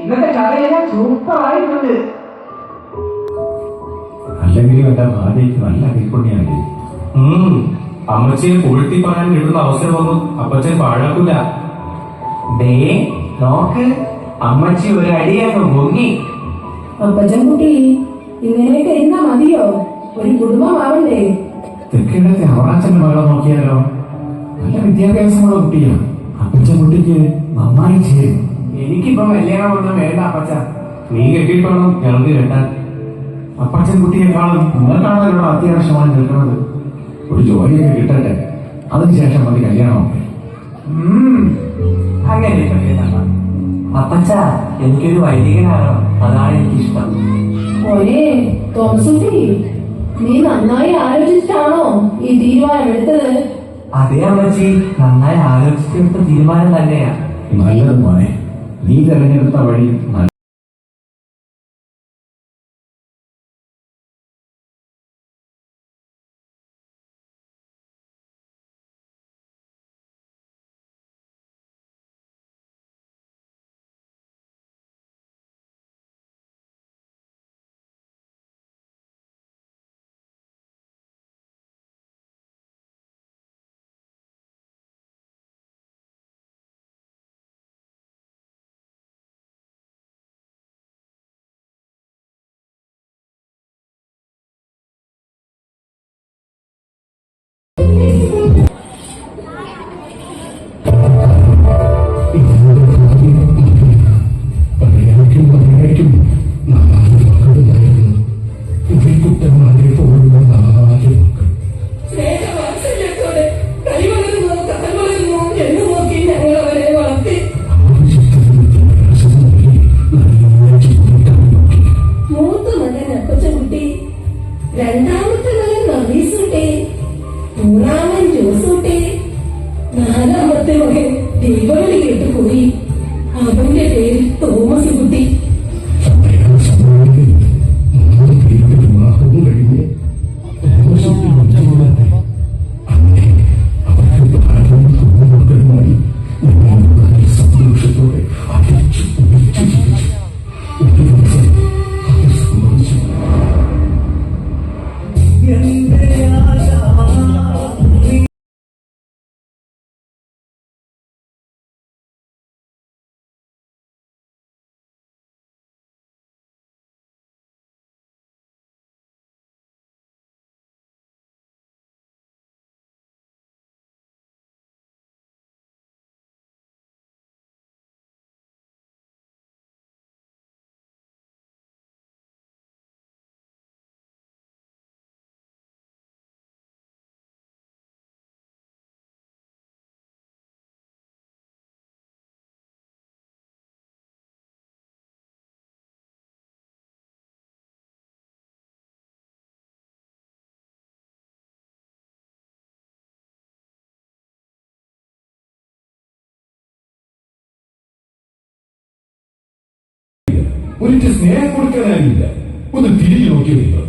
ഇന്നത്തെ കറിയെല്ലാം സൂപ്പർ ആയിട്ടുണ്ട് അല്ലെങ്കിലും എന്റെ ഭാര്യയ്ക്ക് നല്ല കൈപ്പുണ്യാണ് അമ്മച്ചിയെ പുഴുത്തി പറയാൻ കിട്ടുന്ന അവസരമൊന്നും അപ്പച്ചൻ പാഴാക്കൂല ദേ നോക്ക് അമ്മച്ചി ഒരു അടിയൊക്കെ പൊങ്ങി അപ്പച്ചൻകുട്ടി ഇങ്ങനെയൊക്കെ ഇരുന്നാ മതിയോ ഒരു കുടുംബമാവണ്ടേ തെക്കിടത്തെ അവറാച്ചന്റെ മകളെ നോക്കിയാലോ? നല്ല വിദ്യാഭ്യാസമുള്ള കുട്ടിയാണ്. അപ്പച്ച കുട്ടിക്ക് നന്നായി ചേരും. എനിക്കിപ്പോ കല്യാണം വന്ന വേണ്ട അപ്പച്ച. നീ കെട്ടിയിട്ടോണം ഞങ്ങൾക്ക് കേട്ടാൻ. അപ്പച്ചൻ കുട്ടിയെക്കാളും നിങ്ങൾക്കാണല്ലോ അത്യാവശ്യമായി നിൽക്കുന്നത്? ഒരു ജോലിയൊക്കെ കിട്ടട്ടെ. അതിനുശേഷം മതി കേട്ട അപ്പച്ച എനിക്കൊരു വൈദികനാണോ അതാണ് എനിക്കിഷ്ടം. മോനെ തോമസുട്ടി നീ നന്നായി ആലോചിച്ചിട്ടാണോ ഈ തീരുമാനം എടുത്തത്? അതേ നന്നായി ആലോചിച്ചെടുത്ത തീരുമാനം തന്നെയാണ് നല്ലത് മോനെ. നീ തെരഞ്ഞെടുത്ത വഴി ഒരിക്കൽ സ്നേഹം കൊടുക്കാനായില്ല. ഒന്ന് തിരിഞ്ഞു നോക്കി നിങ്ങൾ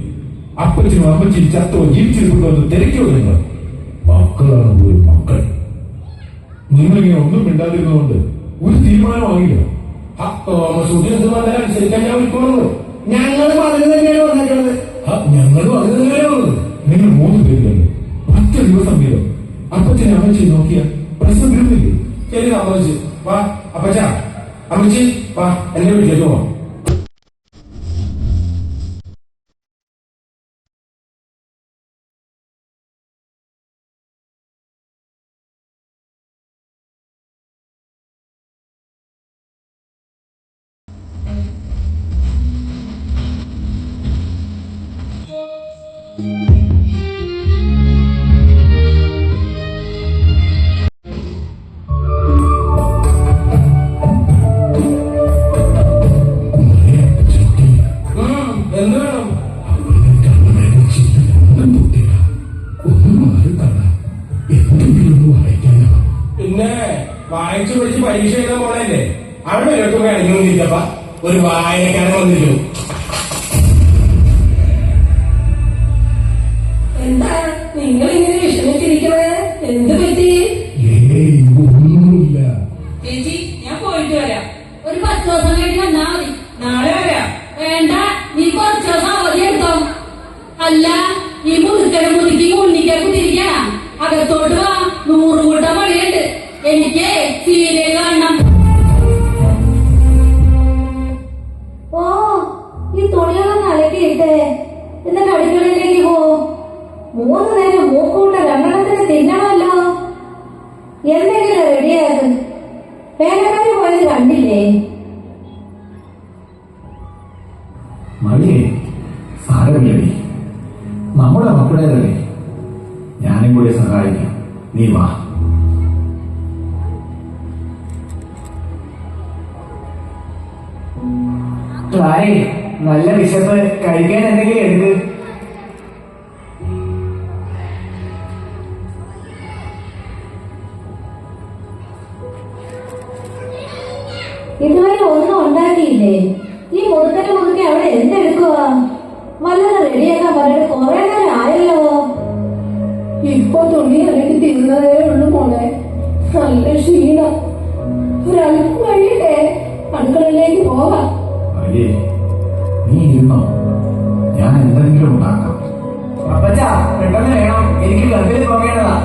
അപ്പച്ചനും അമ്മച്ചനും ചത്തോ ജീവിച്ചിരിപ്പുണ്ടോ എന്ന് തിരക്കോ നിങ്ങൾ മക്കളാണ് ഒരു മക്കൾ. നിങ്ങളിങ്ങനെ ഒന്നും മിണ്ടാതിരുന്നതുകൊണ്ട് ഒരു തീരുമാനമാകില്ല. ആയില്ല അനുസരിക്കാൻ ഞാൻ വിളിക്കോളൂ ഞങ്ങൾ പറഞ്ഞു തന്നെയാണ് ആ, ഞങ്ങളും അത് തന്നെയാണ് വന്നത്. നിങ്ങൾ മൂന്ന് പേരുണ്ട് പത്ത് ദിവസം വീതം. അപ്പച്ചനെ അമ്മച്ചി നോക്കിയാൽ പ്രശ്നം തീർന്നില്ലേ? ശരി അമ്മച്ചി വാ അപ്പച്ച അമ്മച്ചി വാ എന്റെ വീട്ടിലേക്ക് പോവാം. പിന്നെ വായിച്ചു പഠിച്ച് പരീക്ഷ എഴുതാൻ പോണല്ലേ അവിടെ ഇരട്ടൊക്കെ അണിഞ്ഞോണ്ടിരിക്കപ്പ ഒരു വായനക്കാരൻ വന്നിരുന്നു എന്താ? നിങ്ങൾ നേരം മൂക്കൂട്ട രണ്ടെണ്ണത്തിന് തിന്നണമല്ലോ? എന്തെങ്കിലും റെഡിയാകും വേലക്കാരി പോയത് കണ്ടില്ലേ? മടിയേ സാരമില്ലടി നമ്മുടെ മക്കളേതല്ലേ ഞാനും കൂടി സഹായിക്കാം. നീ വാ. കുറെ നേരം ആയല്ലോ ഇപ്പൊ തുണി ഇറങ്ങി തീർന്നതേ ഉള്ളു മോളെ. നല്ല ക്ഷീണം. ഒരല്പം കഴിയട്ടെ. അടുക്കളയിലേക്ക് പോകാം. നീ ഇരുന്നോ? ഞാൻ എന്തെങ്കിലും ഉണ്ടാക്കാം. അപ്പച്ചാ പെട്ടെന്ന് വേണം. എനിക്ക് ഗർഭിണി പോകേണ്ടതാ.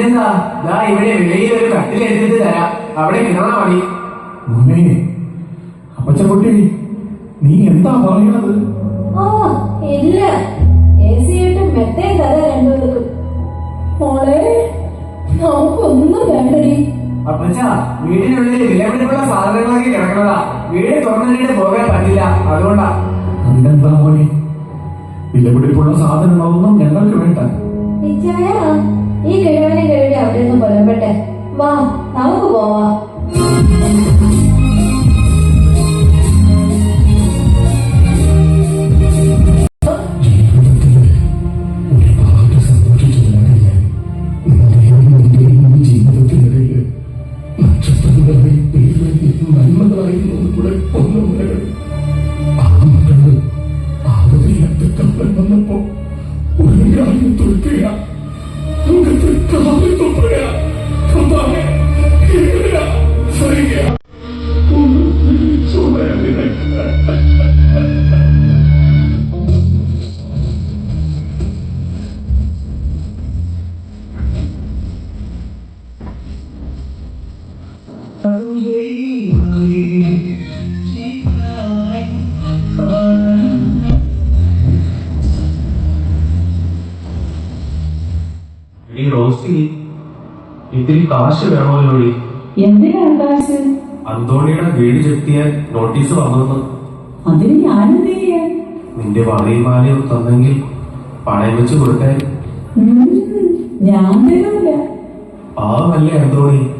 അതിനെന്താ ദാ ഇവിടെ വെളിയിൽ ഒരു കട്ടിലെടുത്തിട്ട് തരാം. അവിടെ കിടന്നാ മതി. മോനെ അപ്പച്ചക്കുട്ടി നീ എന്താ പറയണത് ആ ഇല്ല. ആയിട്ട് മെത്തേ തരാം രണ്ടുപേർക്കും മോളെ നമുക്കൊന്നും വേണ്ടടി. അപ്പച്ച വീടിനുള്ളിൽ വിലപിടിപ്പുള്ള സാധനങ്ങളൊക്കെ കിടക്കുന്നതാ. വീട് തുറന്നിട്ട് പോകാൻ പറ്റില്ല. അതുകൊണ്ടാ. അതിനെന്താ മോനെ? വിലപിടിപ്പുള്ള സാധനങ്ങളൊന്നും ഞങ്ങൾക്ക് വേണ്ട. ഈ കിഴവനെ കിഴവി അവിടെ നിന്ന് പുറപ്പെട്ടെ വാ നമുക്ക് പോവാം. കാശ് വേണമല്ലോടി എന്തിനാണ് കാശ്? അന്തോണിയുടെ വീട് ചെത്തിയാൽ നോട്ടീസ് വന്നെന്ന് അതിന് ഞാനെന്ത് ചെയ്യാൻ? നിന്റെ വളയും മാലയും തന്നെങ്കിൽ പണയം വെച്ച് കൊടുക്കാൻ. ഞാൻ തരൂല. പാവമല്ലേ അന്തോണി.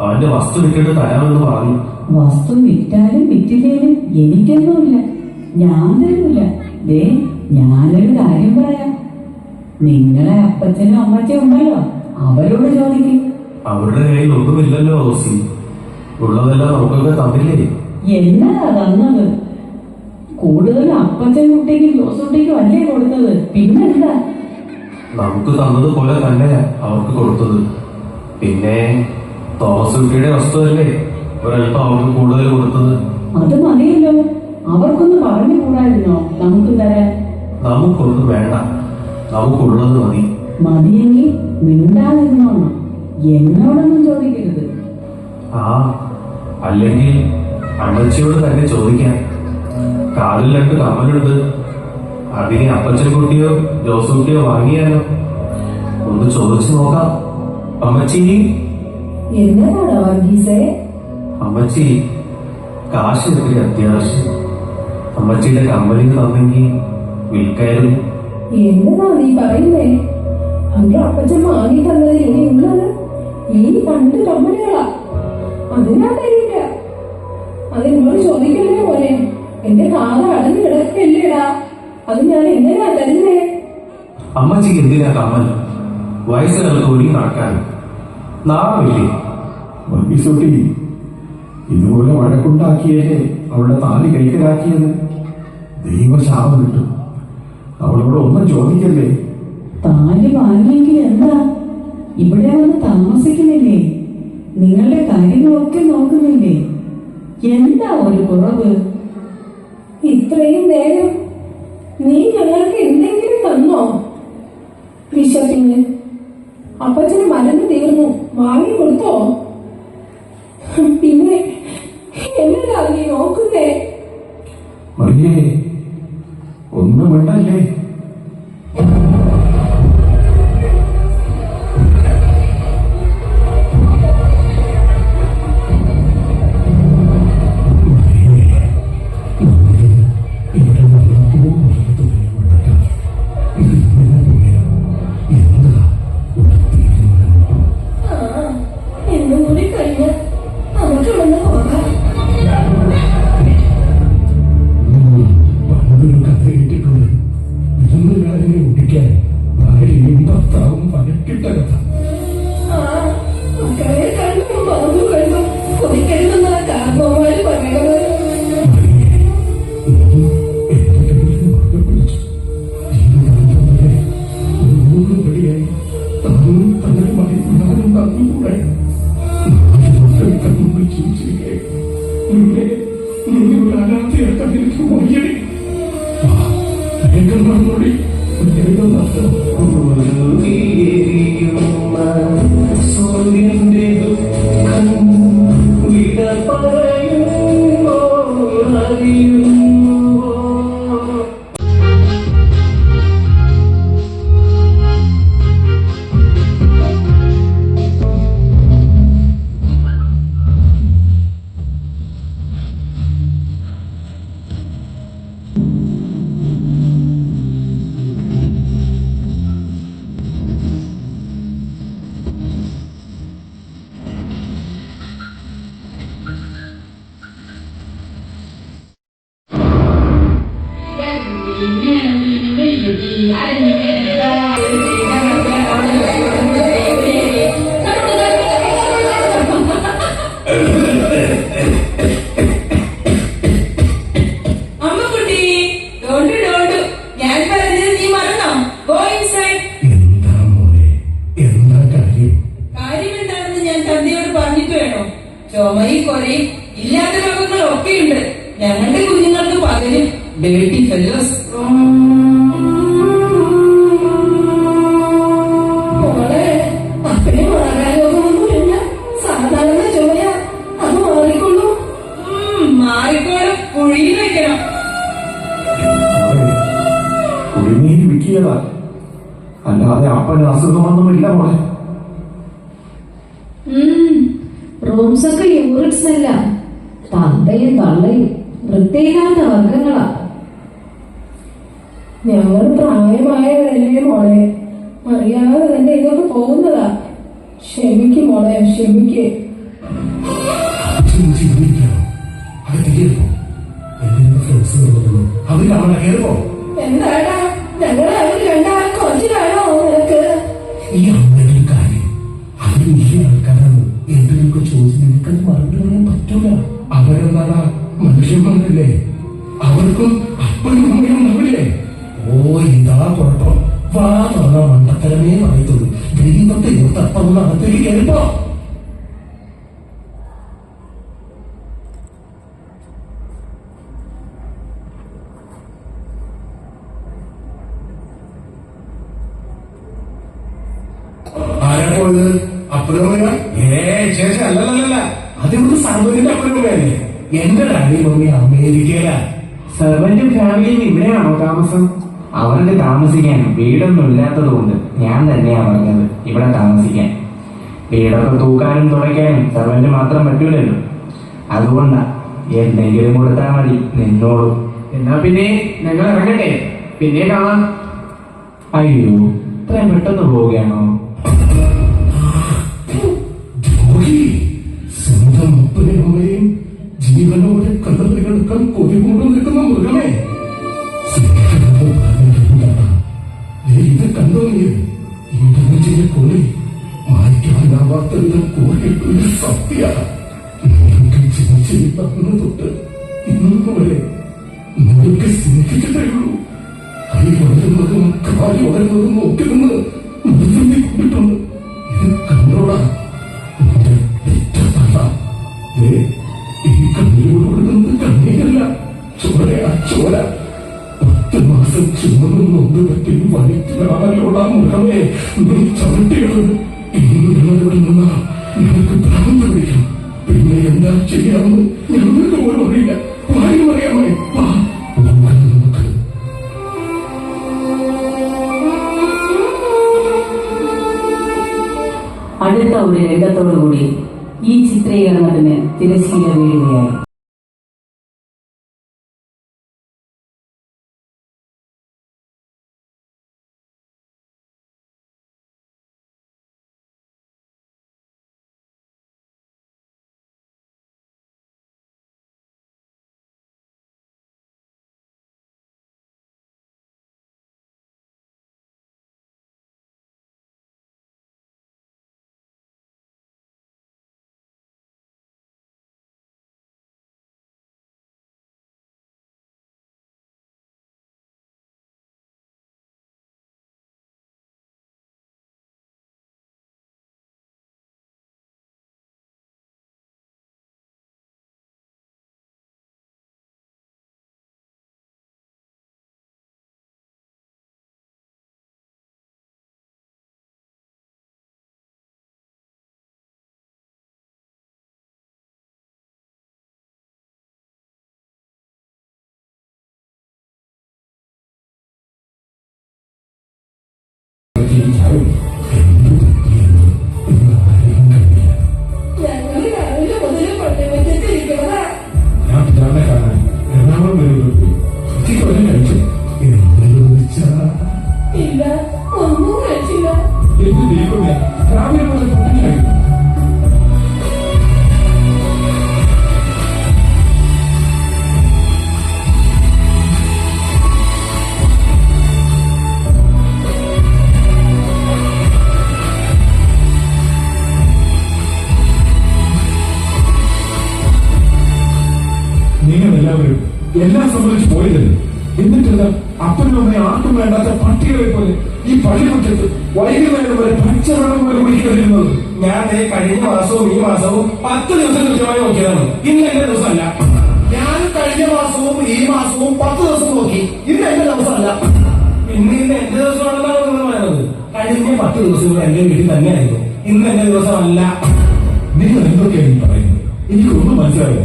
അവന്റെ വസ്തു വിട്ടിട്ട് തരാമെന്ന് പറഞ്ഞു. വസ്തു വിറ്റാലും വിറ്റില്ലേലും എനിക്കൊന്നുമില്ല. ഞാൻ തരൂല. ദേ ഞാനൊരു കാര്യം പറയാം. നിങ്ങളെ അപ്പച്ചനും അമ്മച്ചും ഉണ്ടല്ലോ. അവരോട് ചോദിക്കും. അവരുടെ കയ്യിൽ ഒന്നുമില്ലല്ലോ ഓസി. ഉള്ളതെല്ലാം നമുക്കൊക്കെ തന്നില്ലേ? എന്നാ തന്നത്? കൂടുതൽ അപ്പച്ചൻ കുട്ടിക്കും ജോസുട്ടിക്കും അല്ലേ കൊടുത്തത്? പിന്നെന്താ? നമുക്ക് തന്നത് പോലെ തന്നെ അവർക്ക് കൊടുത്തത്. പിന്നെ തോമസ് കുട്ടിയുടെ വസ്തുവല്ലേ ഒരല്പം അവർക്ക് കൂടുതൽ കൊടുത്തത്. അത് മതിയല്ലോ. അവർക്കൊന്ന് പറഞ്ഞു കൂടായിരുന്നോ? നമുക്ക് തരാൻ. നമുക്കൊന്നും വേണ്ട. നമുക്കുള്ളത് മതി. മതിയെങ്കിൽ മിണ്ടാതിരുന്നോണം എന്നോടൊന്നും ചോദിക്കരുത്. ആ അല്ലെങ്കിൽ അമ്മച്ചിയോട് തന്നെ ചോദിക്കാം. കാലിൽ രണ്ട് കമ്മലുണ്ട്. അതിനെ അപ്പച്ചൻ കുട്ടിയോ ജോസ് കുട്ടിയോ വാങ്ങിയാലോ? ഒന്ന് ചോദിച്ചു നോക്കാം. അമ്മച്ചി? എന്നതാണോ വർഗീസേ? അമ്മച്ചി കാശ് ഒത്തിരി അത്യാവശ്യം. അമ്മച്ചിയുടെ കമ്മലിന് തന്നെങ്കിൽ വിൽക്കായിരുന്നു. എന്നതാ നീ പറയുന്നേ? അപ്പച്ചൻ വാങ്ങി തന്നത് ഇനി ഉള്ളത് ഈ പണ്ട് കമ്പനികളാ അതിനാ തരില്ല അതിനോട് ചോദിക്കല്ലേ പോലെ. എന്റെ കാത അടഞ്ഞു കിടക്കല്ലേടാ. അത് ഞാൻ എങ്ങനെയാ തരുന്നേ? അമ്മച്ചിക്ക് എന്തിനാ കമ്മൽ? വയസ്സുകാലത്ത് ഒരുങ്ങി നടക്കാൻ. നാളെ വർഗീസുട്ടി ഇതുപോലെ വഴക്കുണ്ടാക്കിയേ അവളുടെ താലി കൈക്കലാക്കിയത്. ദൈവശാപം കിട്ടും. അവളോട് ഒന്നും ചോദിക്കല്ലേ? താലി വാങ്ങിയെങ്കിൽ എന്താ? ഇവിടെ വന്ന് താമസിക്കുന്നില്ലേ? നിങ്ങളുടെ കാര്യങ്ങളൊക്കെ നോക്കുന്നില്ലേ? എന്താ ഒരു കുറവ്? ഇത്രയും നേരം നീ ഞങ്ങൾക്ക് എന്തെങ്കിലും തന്നോ? വിശപ്പിന് അപ്പച്ചന് മരുന്ന് തീർന്നു. വാങ്ങി കൊടുത്തോ? റൂംസ് ഒക്കെ യൂറിറ്റ്സ് അല്ല തന്തയും തള്ളയും വൃത്തിയില്ലാത്ത വർഗങ്ങളാ ഞങ്ങൾ പ്രായമായവരല്ലേ മോളെ? അറിയാതെ തന്നെ ഇതൊക്കെ പോകുന്നതാ ക്ഷമിക്ക് മോളെ ക്ഷമിക്ക്. അച്ഛൻ അകത്തേക്ക് കയറിപ്പോ പോയത് അപ്പനമ്മ ഏ ശേഷം അല്ലല്ലല്ല ഇവിടെയാണോ താമസം അവർക്ക് താമസിക്കാൻ വീടൊന്നും ഇല്ലാത്തത് കൊണ്ട് ഞാൻ തന്നെയാണ് പറഞ്ഞത്. ഇവിടെ താമസിക്കാൻ. വീടൊക്കെ തൂക്കാനും തുടയ്ക്കാനും സെർവന്റ് മാത്രം പറ്റൂലല്ലോ. അതുകൊണ്ടാ എന്തെങ്കിലും കൊടുത്താൽ മതി നിന്നോളൂ. എന്നാ പിന്നെ ഞങ്ങൾ ഇറങ്ങട്ടെ? പിന്നെ കാണാം. അയ്യോ ഇത്രയും പെട്ടെന്ന് പോവുകയാണോ? സ്വന്തം ജീവനോടെ കടന്നു കിടക്കാൻ കൊതികൊണ്ട് നിൽക്കുന്ന മൃഗമേ. മായ്ക്കാനാവാത്ത വിധം ഒരു സത്യമാണ് ചിന്തിച്ചിരുന്നു തൊട്ട് ഇന്നു വരെ നിങ്ങൾക്ക് സ്നേഹിച്ചിട്ടേ ഉള്ളൂ കൈ വളരുന്നതും കാൽ വളരുന്നതും ഒക്കെ നിന്ന് നിർത്തി കൊണ്ടിട്ടുണ്ട് ഇത് ഈ കണ്ണീരോട് ഒഴുകുന്നത് കണ്ണീരല്ല ചോരയാ ചോര. പത്ത് മാസം ചുമന്നും നൊന്ത് പറ്റി വയറ്റിലാണല്ലോടാ മൃഗമേ നീ ചവിട്ടിയത്. നിന്നാ നിനക്ക് ഭ്രാന്ത് പിടിക്കും പിന്നെ എന്താ ചെയ്യാമെന്ന് ഞങ്ങൾക്ക് പോലും അറിയില്ല അറിയാമേ അടുത്ത ഒരു രംഗത്തോടുകൂടി ഈ ചിത്രീകരണത്തിന് തിരശ്ശീല വീഴുകയായി ആർക്കും വേണ്ടാത്ത പട്ടികളെ പോലെ ഈ പള്ളിമുറ്റത്ത് വൈകുന്നേരം വരെ പച്ചവെള്ളം പോലെ കുടിക്കാതിരുന്നത് ഞാൻ കഴിഞ്ഞ മാസവും ഈ മാസവും പത്ത് ദിവസം കൃത്യമായി നോക്കിയതാണ്. ഇന്ന് എന്റെ ദിവസമല്ല. ഞാൻ കഴിഞ്ഞ മാസവും ഈ മാസവും പത്ത് ദിവസം നോക്കി. ഇന്ന് എന്റെ ദിവസമല്ല. ഇന്ന് ഇന്ന് എന്റെ ദിവസമാണെന്നാണ് നിങ്ങൾ പറയുന്നത്. കഴിഞ്ഞ പത്ത് ദിവസം എന്റെ വീട്ടിൽ തന്നെയായിരുന്നു. ഇന്ന് എന്റെ ദിവസമല്ല. നിങ്ങൾ എന്തൊക്കെയാണ് പറയുന്നത്? എനിക്കൊന്നും മനസ്സിലാവില്ല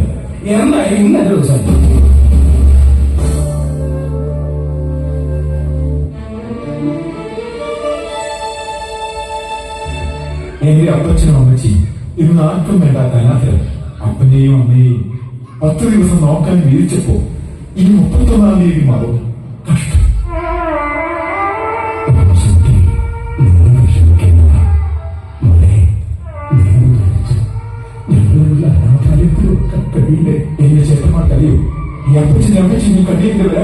എന്തായാലും ഇന്ന് എന്റെ ദിവസമല്ല. എന്റെ അപ്പച്ചനും അമ്മച്ചിയും ഇന്ന് ആർക്കും വേണ്ടാത്ത അനാഥർ അപ്പനെയും അമ്മയെയും പത്ത് ദിവസം നോക്കാൻ വിരിച്ചപ്പോ ഈ മുപ്പത്തൊന്നാം തീയതി മാറും. കണ്ണീരിന്റെ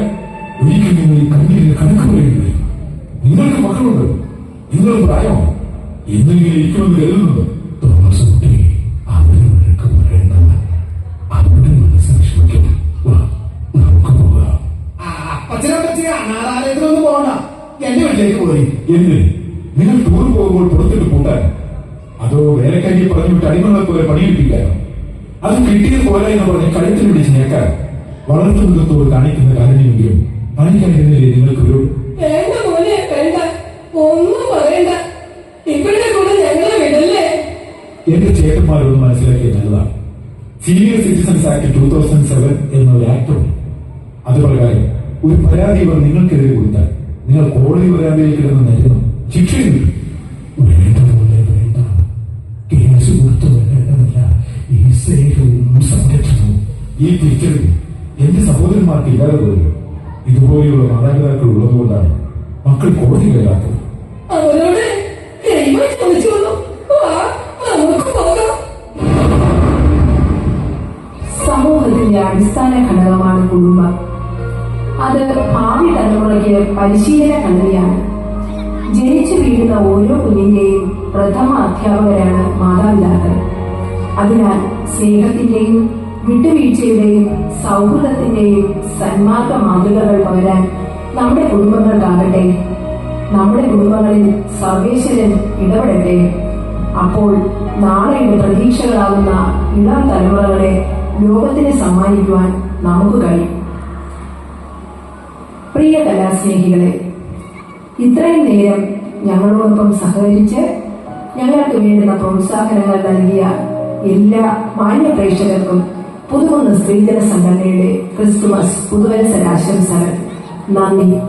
ഒരിക്കലും നിങ്ങൾ ഈ കണ്ണീരിന് കണക്ക് പറയില്ലേ നിങ്ങൾക്ക് മക്കളുണ്ട്. നിങ്ങൾ പ്രായമാണ്? എന്തെങ്കിലും ഇരിക്കുമെന്ന് കരുതുന്നുണ്ട്? തോമസ് കുട്ടി അവന് നിനക്ക് പറയേണ്ട അവരുടെ മനസ്സ് വിഷമിക്കും വാ നമുക്ക് പോകാം. അച്ഛനെ പറ്റി അനാഥാലയത്തിലൊന്നും പോകണ്ട. എന്റെ വീട്ടിലേക്ക് പോയി. എന്തിന് നിങ്ങൾ ടൂർ പോകുമ്പോൾ പുറത്തിട്ട് കൂട്ടാൻ അതോ വേലക്കാരി പറഞ്ഞു വിട്ട് അടിമകളെ പോലെ പണിയെടുപ്പിക്കാനോ അത് കിട്ടിയത് പോലെ എന്ന് പറഞ്ഞ് കഴുത്തിൽ പിടിച്ച് ഞേക്കാൻ. വളർത്തുമൃഗത്തോട് കാണിക്കുന്ന കാരണമെങ്കിലും പണിക്കാരുന്നില്ലേ നിങ്ങൾക്ക് ഒരു വേണ്ട മോനെ വേണ്ട ഒന്നും പറയണ്ട ഇവരുടെ കൂടെ ഞങ്ങളെ വിടല്ലേ എന്റെ ചേട്ടന്മാരോട് മനസ്സിലാക്കിയ നല്ലതാണ്. Senior citizens act two thousand seven എന്നൊരു ആക്ട് ഉണ്ട്. അത് പ്രകാരം ഒരു പരാതി ഇവർ നിങ്ങൾക്കെതിരെ കൊടുത്താൽ നിങ്ങൾ കോടതി പരാതിയിലേക്ക് കിടന്ന് നൽകണം ശിക്ഷയും ഈ തിരിച്ചറിവും എന്റെ സഹോദരന്മാർക്ക് ഇല്ലാതെ പോലും ഇതുപോലെയുള്ള മാതാപിതാക്കൾ ഉള്ളതുകൊണ്ടാണ് മക്കൾ കോടതി അവരോട് പരിശീലന കളരിയാണ് ജനിച്ചു വീഴുന്ന ഓരോ കുഞ്ഞിന്റെയും പ്രഥമ അധ്യാപകരാണ് മാതാപിതാക്കൾ. അതിനാൽ സ്നേഹത്തിന്റെയും വിട്ടുവീഴ്ചയുടെയും സൗഹൃദത്തിന്റെയും സന്മാർഗ മാതൃകകൾ പകരാൻ നമ്മുടെ കുടുംബങ്ങൾക്കാകട്ടെ നമ്മുടെ കുടുംബങ്ങളിൽ സർവേശ്വരൻ ഇടപെടട്ടെ. അപ്പോൾ നാളെയുടെ പ്രതീക്ഷകളാകുന്ന ഇളം തലമുറകളെ ലോകത്തിന് സമ്മാനിക്കുവാൻ നമുക്ക് കഴിയും. പ്രിയ കലാസ്നേഹികളെ ഇത്രയും നേരം ഞങ്ങളോടൊപ്പം സഹകരിച്ച് ഞങ്ങൾക്ക് വേണ്ടുന്ന പ്രോത്സാഹനങ്ങൾ നൽകിയ എല്ലാ മാന്യ പ്രേക്ഷകർക്കും പുതുമൊന്ന് സ്ത്രീജന സംഘടനയുടെ ക്രിസ്തുമസ് പുതുവത്സരാശംസകൾ. നന്ദി.